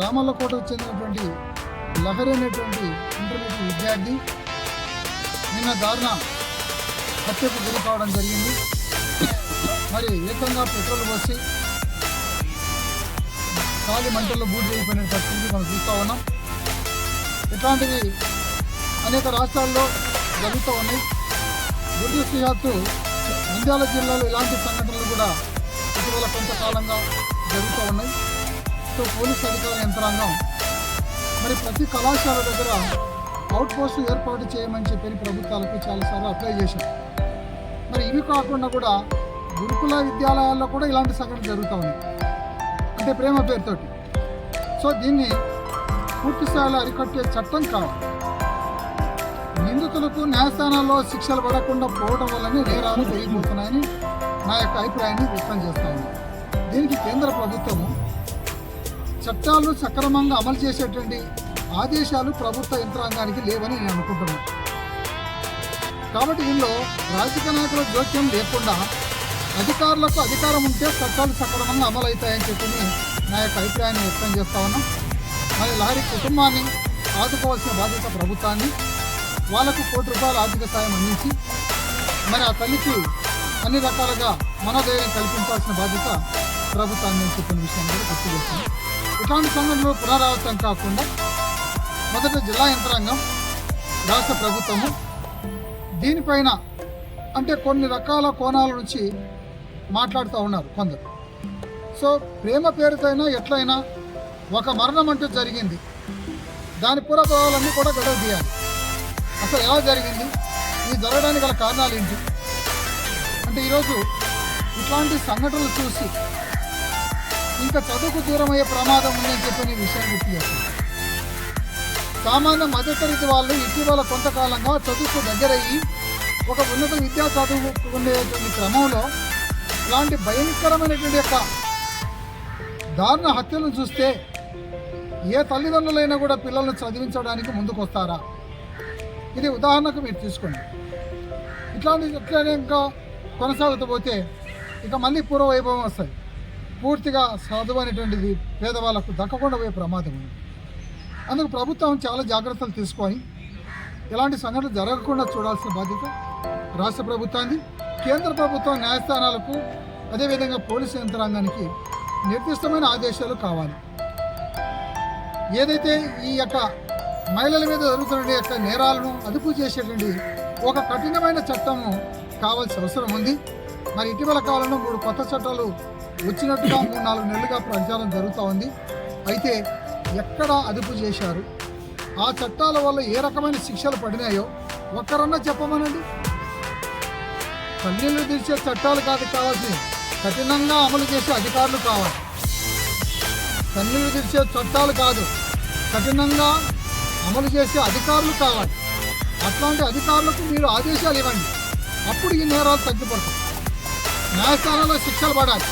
రామల్లకోటకు చెందినటువంటి లహరి అనేటువంటి ఇంటర్మీడియట్ విద్యార్థి నిన్న దారుణ హత్యకు గురి కావడం జరిగింది. మరి ఏకంగా పెట్రోల్ పోసి కాలి మంటల్లో బూడి వెళ్ళిపోయిన పరిస్థితి మనం చూస్తూ ఉన్నాం. ఇట్లాంటివి అనేక రాష్ట్రాల్లో జరుగుతూ ఉన్నాయి. దురదృష్టవశాత్తు నంద్యాల జిల్లాలో ఇలాంటి సంఘటనలు కూడా ఇటీవల కొంతకాలంగా జరుగుతూ ఉన్నాయి. సో పోలీసు అధికార యంత్రాంగం. మరి ప్రతి కళాశాల దగ్గర అవుట్ పోస్ట్ ఏర్పాటు చేయమని చెప్పి ప్రభుత్వాలకు చాలాసార్లు అప్లై చేశాం. మరి ఇవి కాకుండా కూడా గురుకుల విద్యాలయాల్లో కూడా ఇలాంటి సంఘటనలు జరుగుతూ ఉన్నాయి. అంటే ప్రేమ పేరుతోటి. సో దీన్ని పూర్తి స్థాయిలో అరికట్టే చట్టం కావాలి. నిందితులకు న్యాయస్థానాల్లో శిక్షలు పడకుండా పోవడం వల్లనే నేరాలు పెరిగిపోతున్నాయని నా యొక్క అభిప్రాయాన్ని వ్యక్తం చేస్తాను దీనికి కేంద్ర ప్రభుత్వం చట్టాలను సక్రమంగా అమలు చేసేటువంటి ఆదేశాలు ప్రభుత్వ యంత్రాంగానికి లేవని నేను అనుకుంటున్నాను కాబట్టి దీనిలో రాజకీయ నాయకుల జోక్యం లేకుండా అధికారులకు అధికారం ఉంటే చట్టాలు సక్రమంగా అమలు అవుతాయని చెప్పి నా యొక్క అభిప్రాయాన్ని వ్యక్తం చేస్తా ఉన్నాం. మరి లారీ కుటుంబాన్ని ఆదుకోవాల్సిన బాధ్యత ప్రభుత్వాన్ని వాళ్ళకు కోటి రూపాయల ఆర్థిక సాయం అందించి మరి ఆ తల్లికి అన్ని రకాలుగా మనోధైర్యం కల్పించాల్సిన బాధ్యత ప్రభుత్వాన్ని చెప్పిన విషయాన్ని కూడా గుర్తు చేస్తాను. ఇట్లాంటి సంఘటనలు పునరావృతం కాకుండా మొదట జిల్లా యంత్రాంగం రాష్ట్ర ప్రభుత్వము. దీనిపైన అంటే కొన్ని రకాల కోణాల నుంచి మాట్లాడుతూ ఉన్నారు కొందరు. సో ప్రేమ పేరుతైనా ఎట్లయినా ఒక మరణం అంటూ జరిగింది. దాని పురభావాలన్నీ కూడా గడవ తీయాలి. అసలు ఎలా జరిగింది? ఇది జరగడానికి గల కారణాలు ఏంటి? అంటే ఈరోజు ఇట్లాంటి సంఘటనలు చూసి ఇంకా చదువుకు దూరమయ్యే ప్రమాదం ఉందని చెప్పిన విషయం గుర్తు చేస్తుంది సామాన్య మధ్యతరగతి వాళ్ళు ఇటీవల కొంతకాలంగా చదువుకు దగ్గరయ్యి ఒక ఉన్నత విద్యా చదువుకునేటువంటి క్రమంలో ఇలాంటి భయంకరమైనటువంటి యొక్క దారుణ హత్యలను చూస్తే ఏ తల్లిదండ్రులైనా కూడా పిల్లల్ని చదివించడానికి ముందుకు వస్తారా ఇది ఉదాహరణకు మీరు తీసుకోండి. ఇట్లాంటి ఇట్లానే ఇంకా కొనసాగుతూ పోతే ఇక మళ్ళీ పూర్వ వైభవం వస్తుంది పూర్తిగా చదువు అనేటువంటిది పేదవాళ్ళకు దక్కకుండా పోయే ప్రమాదం ఉంది. అందుకు ప్రభుత్వం చాలా జాగ్రత్తలు తీసుకొని ఇలాంటి సంఘటనలు జరగకుండా చూడాల్సిన బాధ్యత రాష్ట్ర ప్రభుత్వాన్ని కేంద్ర ప్రభుత్వం న్యాయస్థానాలకు అదేవిధంగా పోలీసు యంత్రాంగానికి నిర్దిష్టమైన ఆదేశాలు కావాలి. ఏదైతే ఈ యొక్క మహిళల మీద జరుగుతున్న యొక్క నేరాలను అదుపు చేసేటువంటి ఒక కఠినమైన చట్టము కావాల్సిన అవసరం ఉంది. మరి ఇటీవల కాలంలో మూడు కొత్త చట్టాలు వచ్చినట్టుగా మూడు నాలుగు నెలలుగా ప్రచారం జరుగుతూ ఉంది. అయితే ఎక్కడ అదుపు చేశారు? ఆ చట్టాల వల్ల ఏ రకమైన శిక్షలు పడినాయో ఒక్కరన్నా చెప్పమనండి. కన్నీళ్ళు తీర్చే చట్టాలు కాదు కావాల్సి కఠినంగా అమలు చేసే అధికారులు కావాలి. కన్నీళ్ళు తీర్చే చట్టాలు కాదు. కఠినంగా అమలు చేసే అధికారులు కావాలి. అట్లాంటి అధికారులకు మీరు ఆదేశాలు ఇవ్వండి. అప్పుడు ఈ నేరాలు తగ్గిపడతాయి. న్యాయస్థానంలో శిక్షలు పడాలి.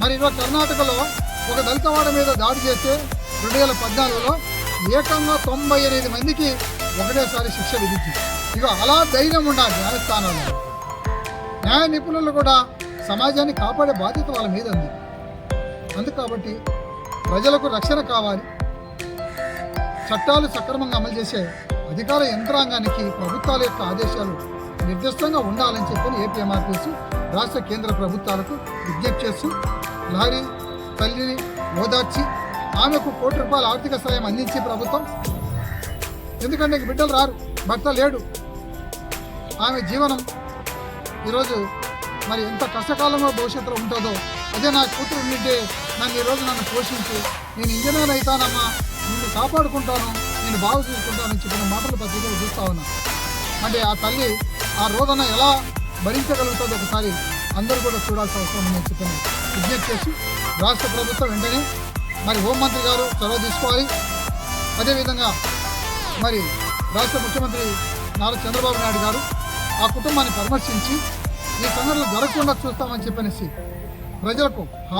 మరి ఇవాళ కర్ణాటకలో ఒక దళితవాడ మీద దాడి చేస్తే రెండు వేల పద్నాలుగులో ఏకంగా తొంభై ఎనిమిది మందికి ఒకటేసారి శిక్ష విధించింది. ఇక అలా ధైర్యం ఉండాలి న్యాయస్థానంలో న్యాయ నిపుణులు కూడా సమాజాన్ని కాపాడే బాధ్యత వాళ్ళ మీద ఉంది. అందుకు కాబట్టి ప్రజలకు రక్షణ కావాలి. చట్టాలు సక్రమంగా అమలు చేసే అధికార యంత్రాంగానికి ప్రభుత్వాల యొక్క ఆదేశాలు నిర్దిష్టంగా ఉండాలని చెప్పి ఏపీఎంఆర్టీసీ రాష్ట్ర కేంద్ర ప్రభుత్వాలకు విజ్ఞప్తి చేస్తూ లారీ తల్లిని ఓదార్చి ఆమెకు కోటి రూపాయల ఆర్థిక సాయం అందించే ప్రభుత్వం. ఎందుకంటే బిడ్డలు రారు భర్త లేడు. ఆమె జీవనం ఈరోజు మరి ఎంత కష్టకాలంలో భవిష్యత్తులో ఉంటుందో అదే నా కూతురు ఉంటే నన్ను ఈరోజు నన్ను పోషించి నేను ఇంజనీర్ అవుతానమ్మా నిన్ను కాపాడుకుంటాను నేను బాగు చూసుకుంటానని చెప్పిన మాటలు పత్రికలు చూస్తా ఉన్నాను అంటే ఆ తల్లి ఆ రోదన ఎలా భరించగలుగుతుందో ఒకసారి అందరూ కూడా చూడాల్సిన అవసరం ఉందని చెప్పిన విజ్ఞప్తి చేసి రాష్ట్ర ప్రభుత్వం వెంటనే మరి హోంమంత్రి గారు చొరవ తీసుకోవాలి. అదేవిధంగా మరి రాష్ట్ర ముఖ్యమంత్రి నారా చంద్రబాబు నాయుడు గారు ఆ కుటుంబాన్ని పరామర్శించి ఈ సంఘటనలు జరగకుండా చూస్తామని చెప్పనేసి ప్రజలకు